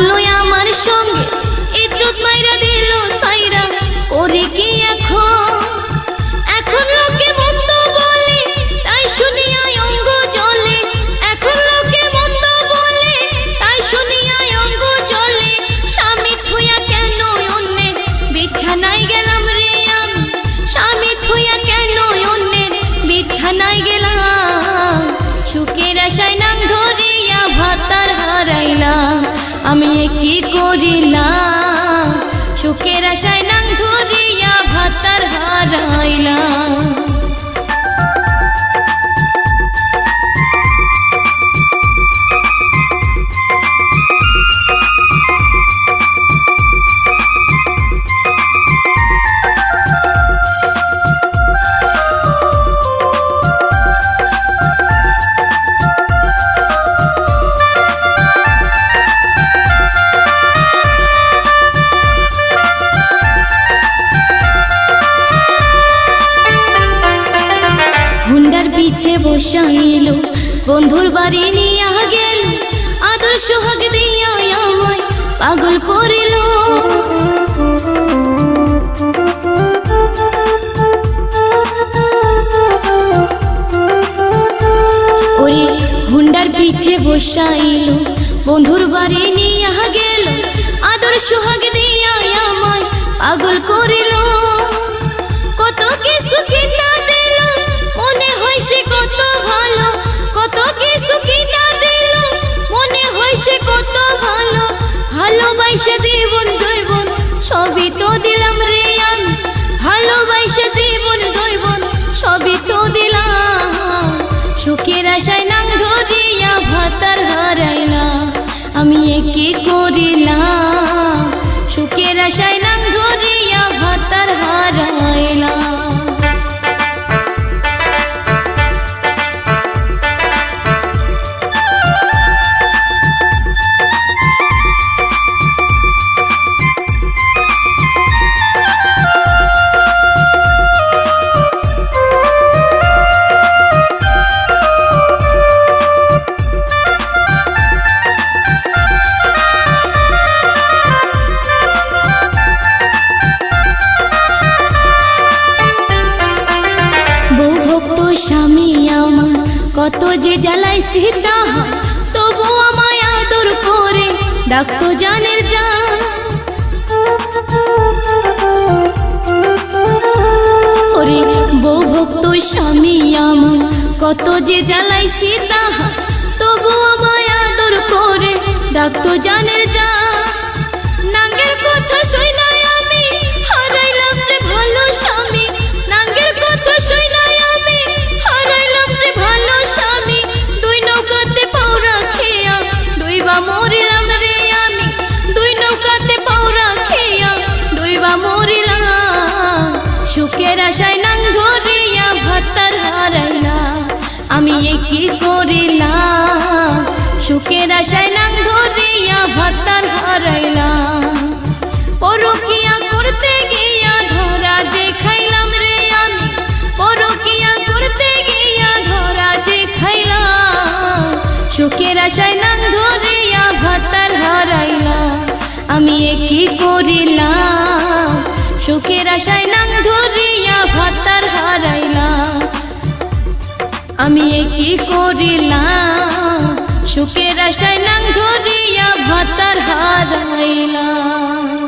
করল আমার সঙ্গে। ইজ্জত মাইরা দিল সাইরা। ওরে কি করিলাম। সুখের আশায় নাং ধরিয়া ভাতার হারাইলাম। পিছে বসাইল। বন্ধুর বাড়ি নিয়া গেল আদর সোহাগ দিয়া আমায় পাগল করিল। হুন্ডার পিছে বসাইল, বন্ধুর বাড়ি নিয়া গেল আদর সোহাগ দিয়া আমায় পাগল করিল। ভালোবাসে জীবন জৈবন সবই তো দিলাম রে আমি। ভালোবাসে জীবন জৈবন সবই তো দিলাম। সুখের আশায় নাং ধরিয়া ভাতার হারাইলাম। আমি একে করিলাম। যে জ্বালায় সীতা তবু আমায় আদর করে ডাকতো জানের যা। ওরে বউ ভক্ত স্বামী আমার, কত যে জ্বালাই সীতা তবু আমায় আদর করে ডাকতো জানের যা। সুখের আশায় নাং আমি কি করিলাম সুখের আশায় নাং ধরা ভাতার হারাইলাম। আমি কি করিলাম? সুখের আশায় নাং ধরিয়া ভাতার হারাইলাম।